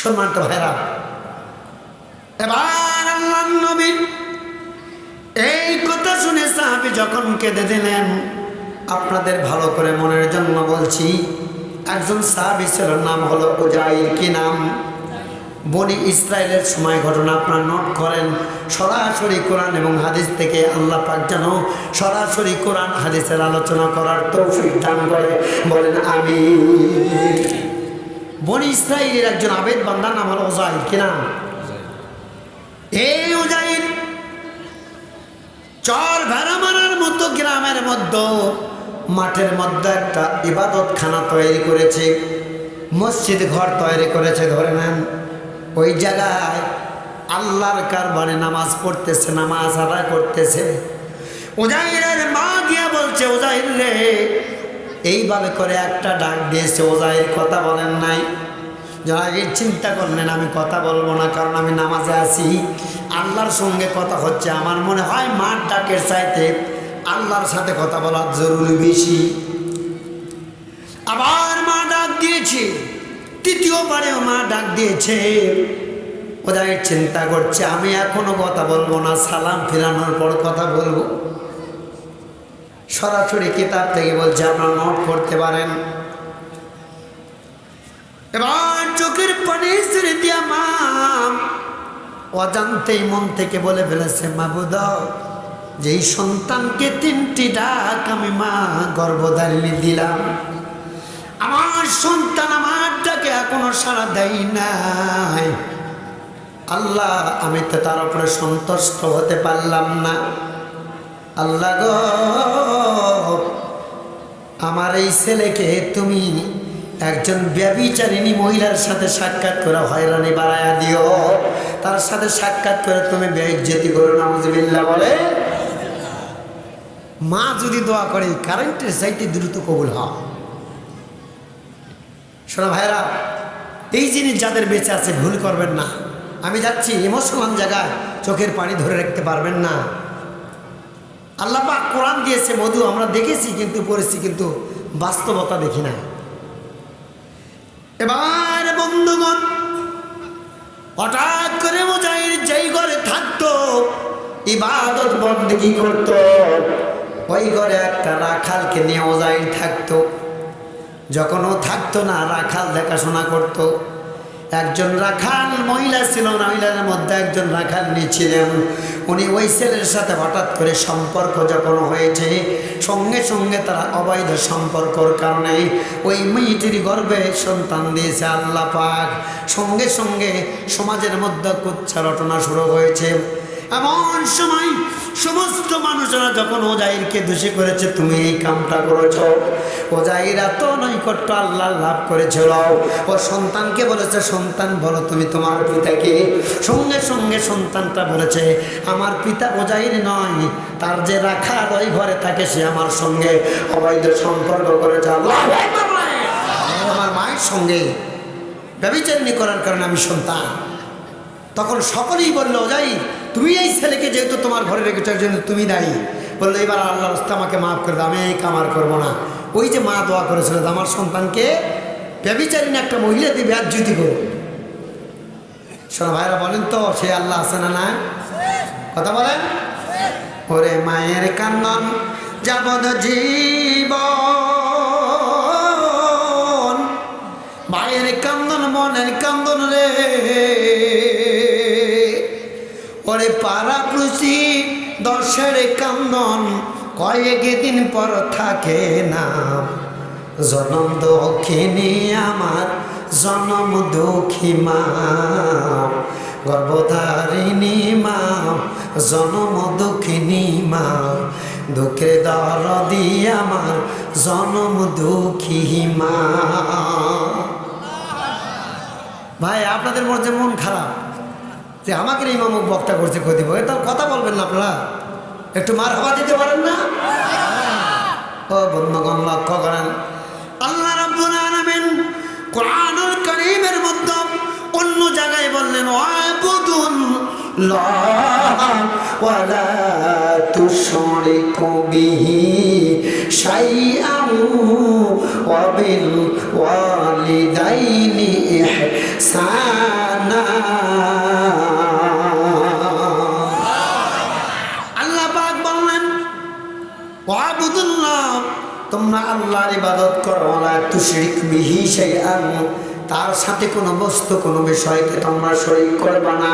সম্মানিত ভাইরা এবার আল্লাহ নবী এই কথা শুনে সাহাবি যখন কেঁদে দিলেন, আপনাদের ভালো করে মনের জন্য বলছি, একজন সাহাবি ছিল, নাম হলো উজাইর কি নাম? বনি ইসরায়েলের সময় ঘটনা আপনারা নোট করেন, সরাসরি কোরআন এবং হাদিস থেকে আল্লাহ পাক যেন সরাসরি কোরআন, হাদিসের আলোচনা করার তৌফিক দান করে, বলেন আমি বনি ইসরায়েলের একজন আবেদ বান্দার নাম হলো ওজাইর কি নাম? এই উজাইর চর ভেড়া মারার মতো গ্রামের মধ্যে, মাঠের মধ্যে একটা ইবাদতখানা তৈরি করেছে, মসজিদ ঘর তৈরি করেছে, ধরে নেন। ওই জায়গায় আল্লাহর কারবারে নামাজ পড়তেছে, নামাজ আদায় করতেছে। ওজাইরের মা গিয়া বলছে ওজাইর রে এইভাবে করে একটা ডাক দিয়েছে ওজাইর কথা বলেন নাই। জাহাঙ্গীর চিন্তা করলেন, আমি কথা বলব না, কারণ আমি নামাজে আছি। আল্লাহর সঙ্গে কথা হচ্ছে, আমার মনে হয় মার ডাকের চাইতে আল্লাহর সাথে কথা বলা জরুরি বেশি। আবার মা ডাক দিয়েছে, তৃতীয়বারেও মা ডাক দিয়েছে। ওদের চিন্তা করছে, আমি এখনও কথা বলব না, সালাম ফিরানোর পর কথা বলব। সরাসরি কিতাব থেকে বলছে, আপনারা নোট করতে পারেন। এবার চোখের পানি ছেড়ে মা অজান্তেই মন থেকে বলে ফেলেছে, মাবুদ, যেই সন্তানকে তিনটি ডাক আমি মা গর্ভধারিণী দিলাম। আমার সন্তান আমার ডাকে এখনও সাড়া দেয় নাই। আল্লাহ, আমি তো তার উপরে সন্তুষ্ট হতে পারলাম না। আল্লাহ গো, আমার এই ছেলেকে তুমি একজন ব্যবিচারিণী মহিলার সাথে সাক্ষাৎ করে হয়রানি বাড়াইয়া দিও। তার সাথে সাক্ষাৎ করে তুমি বেজ্জতি করো নামজবিল্লা বলে। মা যদি দোয়া করে কারেন্টের সাইটে দ্রুত কবুল হয় শোনা ভাইরা এই জিনিস যাদের বেঁচে আছে, ভুল করবেন না। আমি যাচ্ছি, ইমোশনাল জায়গায় চোখের পানি ধরে রাখতে পারবেন না। আল্লাহ পাক কোরআন দিয়েছে, মধু আমরা দেখেছি, কিন্তু পড়েছি কিন্তু বাস্তবতা দেখি না এবার বন্ধুগণ, হঠাৎ করে মুজাহির যেই ঘরে থাকতো, ইবাদত বন্দী করতো? ওই ঘরে একটা রাখালকে নিয়ে ওজাইর থাকতো। যখন ও থাকতো না, রাখাল দেখাশোনা করতো। একজন রাখাল মহিলা ছিল মহিলার মধ্যে একজন রাখাল নিয়েছিলেন উনি ওই ছেলের সাথে হঠাৎ করে সম্পর্ক যখন হয়েছে, সঙ্গে সঙ্গে তারা অবৈধ সম্পর্কর কারণে ওই মেয়েটির গর্ভে সন্তান দিয়েছে আল্লাহ পাক। সঙ্গে সঙ্গে সমাজের মধ্যে কুচ্ছা রটনা শুরু হয়েছে। এমন সময় সমস্ত মানুষেরা যখন ওজাইরকে দোষী করেছে, তুমি এই কামটা করেছ। ওজাইরা তো নৈকট্য আল্লাহ লাভ করেছিল। ও সন্তানকে বলেছে, সন্তান, বলো তুমি তোমার পিতাকে। সঙ্গে সঙ্গে সন্তানটা বলেছে, আমার পিতা ওজাইর নয়, তার যে রাখা ওই ঘরে থাকে সে আমার সঙ্গে অবৈধ সম্পর্ক করেছে। আল্লাহ আমার মায়ের সঙ্গে ব্যবিচারণী করার কারণে আমি সন্তান। তখন সকলেই বলল যাই তুমি এই ছেলেকে যেহেতু তোমার ঘরে রেখেছো জন্য তুমি দায়ী। বলল, এবার আল্লাহ রাস্তা আমাকে মাফ করে দাও, আমি এই কামার করব না। ওই যে মা দোয়া করেছিল, আমার সন্তানকে ব্যবিচারিন একটা মহিলা দিয়ে ব্যাজ্যুতি করো। ভাইরা, বলেন তো, সে আল্লাহ আছে না না কথা বলেন? ওরে মায়ের কান্দন যাবদ জীবন, মায়ের কান্দন মনের কান্দন রে। ওরে পাড়া প্রসি দশের কান্দন কয়েক দিন পর থাকে না। জনম দক্ষিণী আমার, জনম দুঃখী মা। গর্ভধারিণী মা, জনম দুঃখিনী মা। দুঃখের দর আমার, জনম দুঃখী মা। ভাই, আপনাদের মধ্যে মন খারাপ? যে আমাকে এই মামুক বক্তা করছে ক্ষতি বলে তার কথা বলবেন না আপনারা? একটু মার হাওয়া দিতে পারেন না? ও বন্ধুগণ লক্ষ্য করেন। আল্লাহ রাব্বুল আলামিন কোরআনুল কারীমের মধ্যে অন্য জায়গায় বললেন, ওয়াবুদুন ওয়ালা তুশরিকু বিহি শাইআন ওয়া ওয়ালিদাইনি ইহসানা। তোমরা আল্লাহর ইবাদত করো না তুশরিক বিহি শাইআন। তার সাথে কোনো বস্তু, কোনো বিষয়কে তোমরা শরীক করবে না,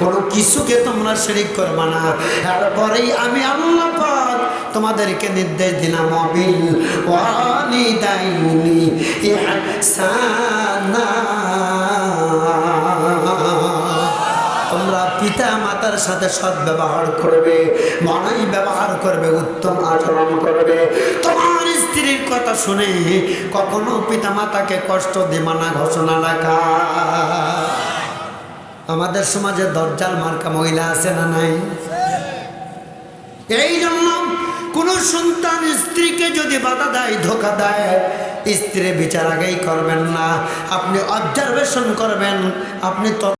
কোনো কিছুকে তোমরা শরীক করবে না। তারপরেই আমি আল্লাহ তোমাদেরকে নির্দেশ দিলাম, অবিল ওয়ালিদাইনি ইহসানা। মাতার সাথে সৎ ব্যবহার করবে, মনাই ব্যবহার করবে, উত্তম আচরণ করবে। তোমার স্ত্রীর কথা শুনে কখনো পিতা মাতাকে কষ্ট দিবা না ঘোষণা রাখা আমাদের সমাজে দরজাল মার্কা মহিলা আছে না নাই? এই জন্য কোন সন্তান স্ত্রীকে যদি বাধা দেয়, ধোকা দেয় স্ত্রী বিচার আগেই করবেন না। আপনি অবজারভেশন করবেন, আপনি